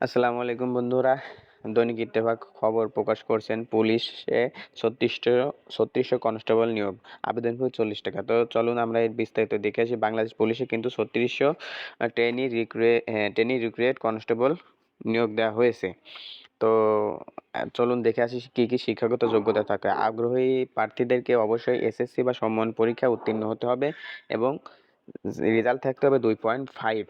আসসালামু আলাইকুম বন্ধুরা। দৈনিক ইত্তেফাক খবর প্রকাশ করছেন পুলিশে ছত্রিশশো ছত্রিশশো কনস্টেবল নিয়োগ, আবেদন ফি চল্লিশ টাকা। তো চলুন আমরা এর বিস্তারিত দেখে আসি। বাংলাদেশ পুলিশে কিন্তু ছত্রিশশো ট্রেনি রিক্রুয়ে ট্রেনি রিক্রুয়েট কনস্টেবল নিয়োগ দেওয়া হয়েছে। তো, চলুন দেখে আসি কী কী শিক্ষাগত যোগ্যতা থাকে। আগ্রহী প্রার্থীদেরকে অবশ্যই এসএসসি বা সম্মান পরীক্ষা উত্তীর্ণ হতে হবে এবং রেজাল্ট থাকতে হবে দুই পয়েন্ট ফাইভ।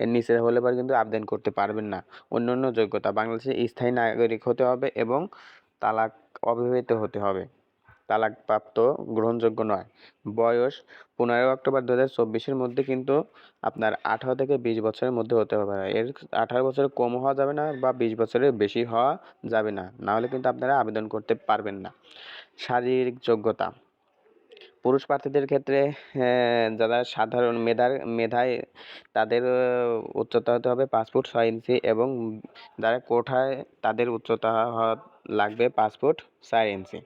এর নিচে হলে পরে কিন্তু আবেদন করতে পারবেন না। অন্যান্য যোগ্যতা বাংলাদেশের স্থায়ী নাগরিক হতে হবে এবং তালাক অবিবাহিত হতে হবে। তালাকপ্রাপ্ত গ্রহণযোগ্য নয়। বয়স পনেরোই অক্টোবর দু হাজার চব্বিশের মধ্যে কিন্তু আপনার আঠারো থেকে বিশ বছরের মধ্যে হতে হবে এর আঠারো বছরের কম হওয়া যাবে না বা বিশ বছরের বেশি হওয়া যাবে না। নাহলে কিন্তু আপনারা আবেদন করতে পারবেন না। শারীরিক যোগ্যতা পুরুষ প্রার্থীদের ক্ষেত্রে আহ, যারা সাধারণ মেধার মেধায় তাদের উচ্চতা হতে হবে পাঁচ ফুট ছয় ইঞ্চি এবং যারা কোঠায় তাদের উচ্চতা লাগবে পাঁচ ফুট চার ইঞ্চি।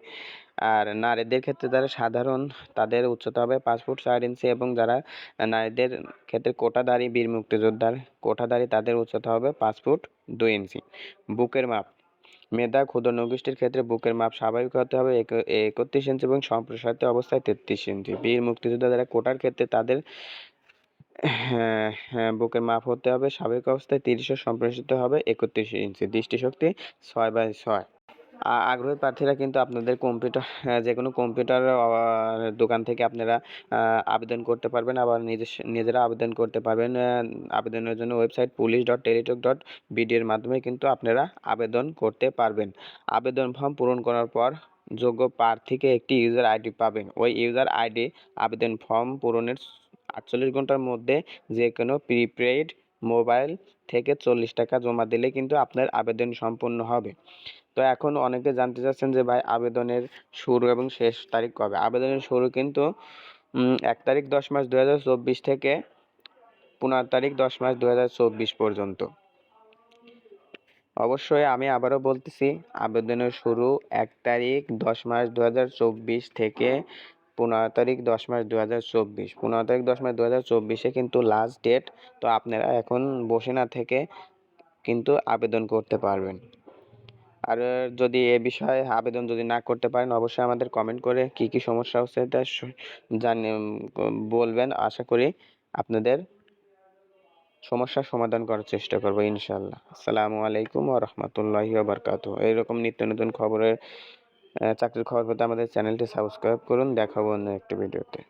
আর নারীদের ক্ষেত্রে যারা সাধারণ তাদের উচ্চতা হবে পাঁচ ফুট চার ইঞ্চি এবং যারা নারীদের ক্ষেত্রে কোটাধারী বীর মুক্তিযোদ্ধার কোটাধারী তাদের উচ্চতা হবে পাঁচ ফুট দুই ইঞ্চি। বুকের মাপ মেধা, ক্ষুদ্র নৌগোষ্ঠীর ক্ষেত্রে বুকের মাপ স্বাভাবিক হতে হবে। এক- একত্রিশ ইঞ্চি এবং সম্প্রসারিত অবস্থায় তেত্রিশ ইঞ্চি। বীর মুক্তিযোদ্ধা যারা কোটার ক্ষেত্রে তাদের হ্যাঁ হ্যাঁ বুকের মাপ হতে হবে। স্বাভাবিক অবস্থায় তিরিশ সম্প্রসারিত হবে, একত্রিশ ইঞ্চি। দৃষ্টিশক্তি ছয় বাই ছয়। আগ্রহী প্রার্থীরা কিন্তু আপনাদের কম্পিউটার যে কোনো কম্পিউটার দোকান থেকে আপনারা আবেদন করতে পারবেন। আবার নিজের নিজেরা আবেদন করতে পারবেন। আবেদনের জন্য website police dot Teletalk dot বিডির মাধ্যমে কিন্তু আপনারা আবেদন করতে পারবেন। আবেদন ফর্ম পূরণ করার পর যোগ্য প্রার্থীকে একটি ইউজার আইডি পাবেন। ওই ইউজার আইডি আবেদন ফর্ম পূরণের আটচল্লিশ ঘণ্টার মধ্যে যে কোনো প্রিপেইড মোবাইল থেকে চল্লিশ টাকা জমা দিলে কিন্তু আপনার আবেদন সম্পূর্ণ হবে। তো এখন অনেকে জানতে চাচ্ছেন যে ভাই আবেদনের শুরু এবং শেষ তারিখ কবে? আবেদনের শুরু কিন্তু এক তারিখ দশ মাস দু হাজার চব্বিশ থেকে পনেরো তারিখ দশ মাস দু হাজার চব্বিশ পর্যন্ত। অবশ্যই আমি আবারও বলতেছি, আবেদনের শুরু এক তারিখ দশ মাস দু হাজার চব্বিশ থেকে পনেরো তারিখ দশ মাস দু হাজার চব্বিশ। পনেরো তারিখ দশ মাস দু হাজার চব্বিশে কিন্তু লাস্ট ডেট তো আপনারা এখন বসে না থেকে কিন্তু আবেদন করতে পারবেন। আর যদি এ বিষয়ে আবেদন যদি না করতে পারেন, অবশ্যই আমাদের কমেন্ট করে কি কি সমস্যা হচ্ছে তা স- জানি বলবেন। আশা করি আপনাদের সমস্যার সমাধান করার চেষ্টা করব ইনশাল্লাহ আসসালামু আলাইকুম ও রহমতুল্লাহি বারকাতু এইরকম নিত্য নতুন খবরের চাকরির খবর পেতে আমাদের চ্যানেলটি সাবস্ক্রাইব করুন। দেখাবো অন্য একটি ভিডিওতে।